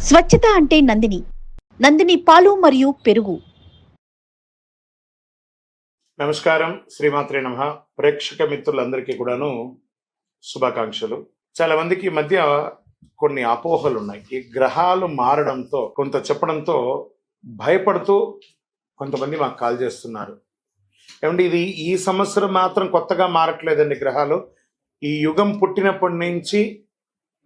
స్వచ్ఛత అంటే నందిని. నందిని పాలు మరియు పెరుగు. నమస్కారం శ్రీమాత్రే నమ. ప్రేక్షక మిత్రులందరికీ కూడాను శుభాకాంక్షలు. చాలా మందికి ఈ మధ్య కొన్ని అపోహలు ఉన్నాయి. ఈ గ్రహాలు మారడంతో కొంత చెప్పడంతో భయపడుతూ కొంతమంది మాకు కాల్ చేస్తున్నారు. ఏమంటే ఇది ఈ సంవత్సరం మాత్రం కొత్తగా మారట్లేదండి గ్రహాలు? ఈ యుగం పుట్టినప్పటి నుంచి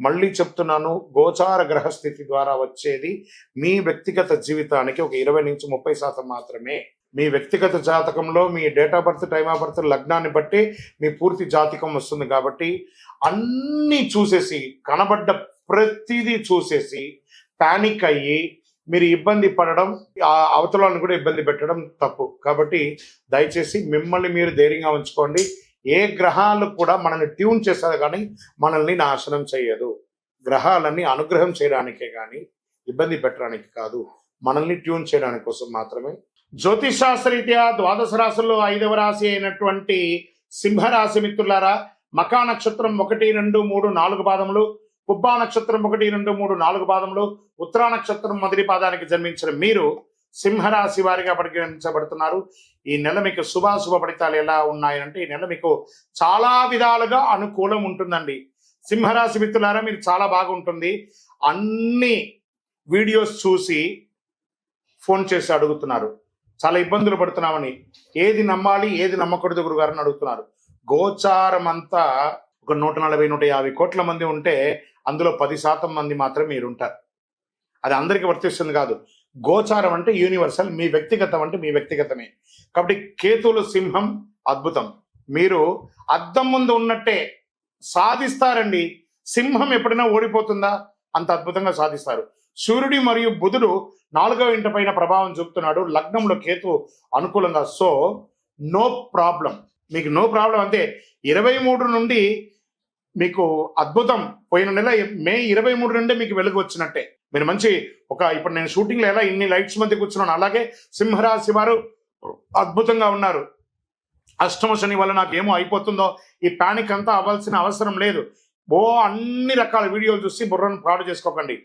మళ్ళీ చెప్తున్నాను గోచార గ్రహ స్థితి ద్వారా వచ్చేది మీ వ్యక్తిగత జీవితానికి ఒక ఇరవై నుంచి ముప్పై శాతం మాత్రమే. మీ వ్యక్తిగత జాతకంలో మీ date of birth time of birth లగ్నాన్ని బట్టి మీ పూర్తి జాతకం వస్తుంది కాబట్టి అన్నీ చూసేసి కనబడ్డ ప్రతిదీ చూసేసి పానిక్ అయ్యి మీరు ఇబ్బంది పడడం ఆ అవతలను కూడా ఇబ్బంది పెట్టడం తప్పు. కాబట్టి దయచేసి మిమ్మల్ని మీరు ధైర్యంగా ఉంచుకోండి. ఏ గ్రహాలు కూడా మనల్ని ట్యూన్ చేస్తారు కానీ మనల్ని నాశనం చేయదు. గ్రహాలన్నీ అనుగ్రహం చేయడానికే కానీ ఇబ్బంది పెట్టడానికి కాదు. మనల్ని ట్యూన్ చేయడానికి కోసం మాత్రమే. జ్యోతిష్ ద్వాదశ రాశుల్లో ఐదవ రాశి అయినటువంటి సింహరాశి మిత్రులారా మకా నక్షత్రం ఒకటి రెండు మూడు నాలుగు పాదములు కుబ్బా నక్షత్రం ఒకటి రెండు మూడు నాలుగు పాదములు ఉత్తరా నక్షత్రం మొదటి పాదానికి జన్మించిన మీరు సింహరాశి వారిగా పరిగణించబడుతున్నారు. ఈ నెల మీకు శుభాశుభ ఫలితాలు ఎలా ఉన్నాయంటే ఈ నెల మీకు చాలా విధాలుగా అనుకూలం ఉంటుందండి. సింహరాశి మిత్రులారా మీరు చాలా బాగుంటుంది. అన్ని వీడియోస్ చూసి ఫోన్ చేసి అడుగుతున్నారు. చాలా ఇబ్బందులు పడుతున్నామని. ఏది నమ్మాలి ఏది నమ్మకూడదు గురుగారని అడుగుతున్నారు. గోచారం అంతా ఒక నూట నలభై నూట యాభై కోట్ల మంది ఉంటే అందులో పది శాతం మంది మాత్రం మీరు ఉంటారు అది అందరికీ వర్తిస్తుంది కాదు. గోచారం అంటే యూనివర్సల్ మీ వ్యక్తిగతం అంటే మీ వ్యక్తిగతమే. కాబట్టి కేతులు సింహం అద్భుతం. మీరు అద్దం ముందు ఉన్నట్టే సాధిస్తారండి. సింహం ఎప్పుడైనా ఓడిపోతుందా? అంత అద్భుతంగా సాధిస్తారు. సూర్యుడి మరియు బుధుడు నాలుగవ ఇంట పైన ప్రభావం చూపుతున్నాడు. లగ్నంలో కేతు అనుకూలంగా సో నో ప్రాబ్లం. మీకు నో ప్రాబ్లం అంతే. ఇరవై మూడు నుండి మీకు అద్భుతం. పోయిన నెల మే ఇరవై మూడు నుండే మీకు వెలుగు వచ్చినట్టే. మీరు మంచి ఒక ఇప్పుడు నేను షూటింగ్లో ఎలా ఇన్ని లైట్స్ మధ్య కూర్చున్నాను అలాగే సింహరాశి వారు అద్భుతంగా ఉన్నారు. అష్టమ శని వల్ల నాకు ఏమో అయిపోతుందో ఈ ప్యానిక్ అంతా అవ్వాల్సిన అవసరం లేదు. ఓ అన్ని రకాల వీడియోలు చూసి బుర్రను పాడు చేసుకోకండి.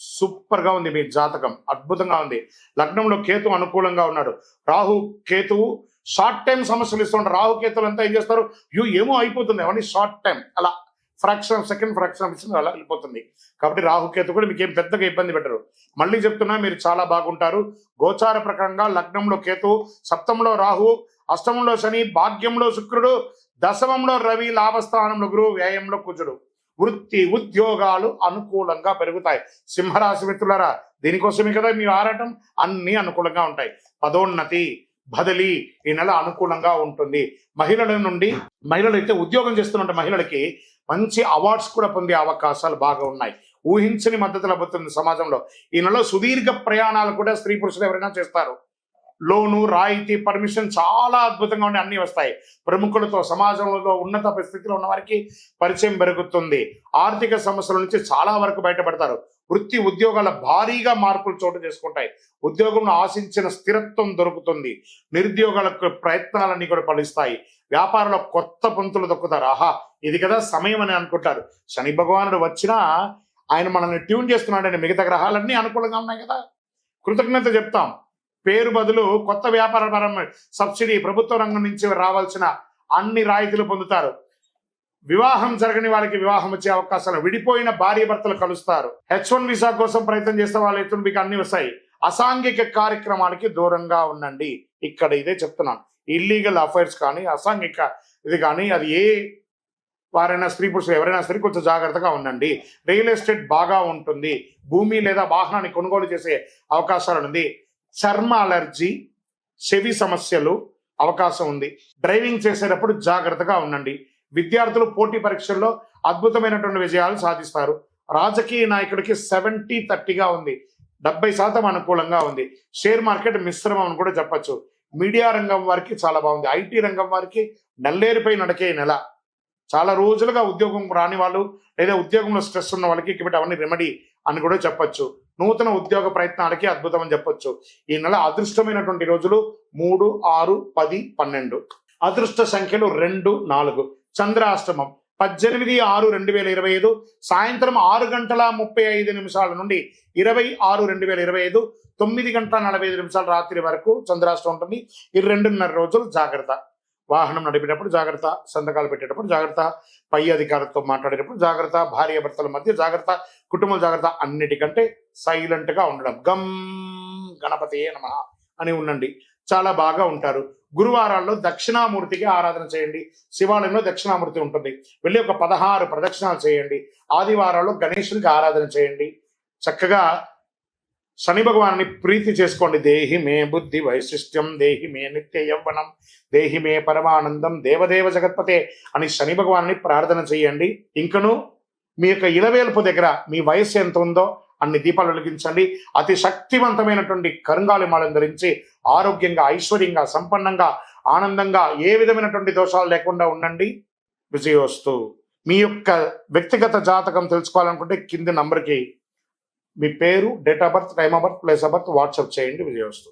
సూపర్గా ఉంది మీ జాతకం అద్భుతంగా ఉంది. లగ్నంలో కేతు అనుకూలంగా ఉన్నాడు. రాహు కేతువు షార్ట్ టైం సమస్యలు ఇస్తుంటారు. రాహు కేతులు అంతా ఏం చేస్తారు? యూ ఏమో అయిపోతుంది. అవన్నీ షార్ట్ టైం అలా ఫ్రాక్షన్ సెకండ్ ఫ్రాక్షన్ ఇస్తుంది అలా వెళ్ళిపోతుంది. కాబట్టి రాహుకేతు కూడా మీకు ఏం పెద్దగా ఇబ్బంది పెట్టరు. మళ్ళీ చెప్తున్నా మీరు చాలా బాగుంటారు. గోచార ప్రకారంగా లగ్నంలో కేతు సప్తంలో రాహు అష్టమంలో శని భాగ్యంలో శుక్రుడు దశమంలో రవి లాభస్థానంలో గురువు వ్యాయంలో కుజుడు. వృత్తి ఉద్యోగాలు అనుకూలంగా పెరుగుతాయి. సింహరాశి మిత్రులరా దీనికోసమే కదా మీ ఆరాటం? అన్ని అనుకూలంగా ఉంటాయి. పదోన్నతి బదిలీ ఈ నెల అనుకూలంగా ఉంటుంది. మహిళల నుండి మహిళలు అయితే ఉద్యోగం చేస్తున్న మహిళలకి మంచి అవార్డ్స్ కూడా పొందే అవకాశాలు బాగా ఉన్నాయి. ఊహించని మద్దతు లభిస్తుంది సమాజంలో ఈ నెలలో సుదీర్ఘ ప్రయాణాలు కూడా స్త్రీ పురుషులు ఎవరైనా చేస్తారు. లోను రాయితీ పర్మిషన్ చాలా అద్భుతంగా ఉండి అన్ని వస్తాయి. ప్రముఖులతో సమాజంలో ఉన్నత పరిస్థితిలో ఉన్న వారికి పరిచయం పెరుగుతుంది. ఆర్థిక సమస్యల నుంచి చాలా వరకు బయటపడతారు. వృత్తి ఉద్యోగాల భారీగా మార్పులు చోటు చేసుకుంటాయి. ఉద్యోగంలో ఆశించిన స్థిరత్వం దొరుకుతుంది. నిరుద్యోగాలకు ప్రయత్నాలన్నీ కూడా ఫలిస్తాయి. వ్యాపారంలో కొత్త పంతులు దొక్కుతారు. ఆహా! ఇది కదా సమయం అని అనుకుంటారు. శని భగవానుడు వచ్చినా ఆయన మనల్ని ట్యూన్ చేస్తున్నాడని మిగతా గ్రహాలన్నీ అనుకూలంగా ఉన్నాయి కదా. కృతజ్ఞత చెప్తాం. పేరు బదులు కొత్త వ్యాపార పరమైన సబ్సిడీ ప్రభుత్వ రంగం నుంచి రావాల్సిన అన్ని రాయితీలు పొందుతారు. వివాహం జరగని వాళ్ళకి వివాహం వచ్చే అవకాశాలు విడిపోయిన భార్య భర్తలు కలుస్తారు. హెచ్ వన్ వీసా కోసం ప్రయత్నం చేస్తే వాళ్ళ ఎత్తున మీకు అన్ని వస్తాయి. అసాంఘిక కార్యక్రమానికి దూరంగా ఉండండి. ఇక్కడ ఇదే చెప్తున్నాను. ఇల్లీగల్ అఫైర్స్ కానీ అసాంఘిక ఇది కానీ అది ఏ వారైనా స్త్రీ పురుషులు ఎవరైనా సరే కొంచెం జాగ్రత్తగా ఉండండి. రియల్ ఎస్టేట్ బాగా ఉంటుంది. భూమి లేదా వాహనాన్ని కొనుగోలు చేసే అవకాశాలు ఉంది. చర్మ అలర్జీ చెవి సమస్యలు అవకాశం ఉంది. డ్రైవింగ్ చేసేటప్పుడు జాగ్రత్తగా ఉండండి. విద్యార్థులు పోటీ పరీక్షల్లో అద్భుతమైనటువంటి విజయాలు సాధిస్తారు. రాజకీయ నాయకుడికి సెవెంటీ థర్టీగా ఉంది. డెబ్బై శాతం అనుకూలంగా ఉంది. షేర్ మార్కెట్ మిశ్రమం అని కూడా చెప్పచ్చు. మీడియా రంగం వారికి చాలా బాగుంది. ఐటీ రంగం వారికి నల్లేరుపై నడకే నెల. చాలా రోజులుగా ఉద్యోగం రాని వాళ్ళు లేదా ఉద్యోగంలో స్ట్రెస్ ఉన్న వాళ్ళకి ఇక్కడ అవన్నీ రెమెడీ అని కూడా చెప్పొచ్చు. నూతన ఉద్యోగ ప్రయత్నాలకి అద్భుతం అని చెప్పొచ్చు. ఈ నెల అదృష్టమైనటువంటి రోజులు మూడు ఆరు పది పన్నెండు. అదృష్ట సంఖ్యలు రెండు నాలుగు. చంద్రాష్టమం పద్దెనిమిది ఆరు రెండు వేల ఇరవై ఐదు. సాయంత్రం ఆరు గంటల ముప్పై ఐదు నిమిషాల నుండి ఇరవై ఆరు రెండు వేల ఇరవై ఐదు. తొమ్మిది గంటల నలభై ఐదు నిమిషాల రాత్రి వరకు చంద్రాష్టం ఉంటుంది. ఈ రెండున్నర రోజులు జాగ్రత్త. వాహనం నడిపేటప్పుడు జాగ్రత్త సంతకాలు పెట్టేటప్పుడు జాగ్రత్త పై అధికారులతో మాట్లాడేటప్పుడు జాగ్రత్త భార్య భర్తల మధ్య జాగ్రత్త కుటుంబ జాగ్రత్త అన్నిటికంటే సైలెంట్గా ఉండడం. గమ్ గణపతి నమ అని ఉండండి. చాలా బాగా ఉంటారు. గురువారాల్లో దక్షిణామూర్తికి ఆరాధన చేయండి. శివాలయంలో దక్షిణామూర్తి ఉంటుంది. వెళ్ళి ఒక పదహారు ప్రదక్షిణాలు చేయండి. ఆదివారాల్లో గణేశునికి ఆరాధన చేయండి. చక్కగా శని భగవాన్ని ప్రీతి చేసుకోండి. దేహి మే బుద్ధి వైశిష్ట్యం దేహి మే నిత్య యవ్వనం దేహి మే పరమానందం దేవదేవ జగత్పతే అని శని భగవాన్ని ప్రార్థన చేయండి. ఇంకను మీ యొక్క ఇలవేల్పు దగ్గర మీ వయస్సు ఎంత ఉందో అన్ని దీపాలు వెలిగించండి. అతి శక్తివంతమైనటువంటి కరుంగాలి మాలను ధరించి ఆరోగ్యంగా ఐశ్వర్యంగా సంపన్నంగా ఆనందంగా ఏ విధమైనటువంటి దోషాలు లేకుండా ఉండండి. విజయోస్తు. మీ యొక్క వ్యక్తిగత జాతకం తెలుసుకోవాలనుకుంటే కింది నంబర్కి మీ పేరు date of birth time of birth place of birth WhatsApp చేయండి విజయవస్తు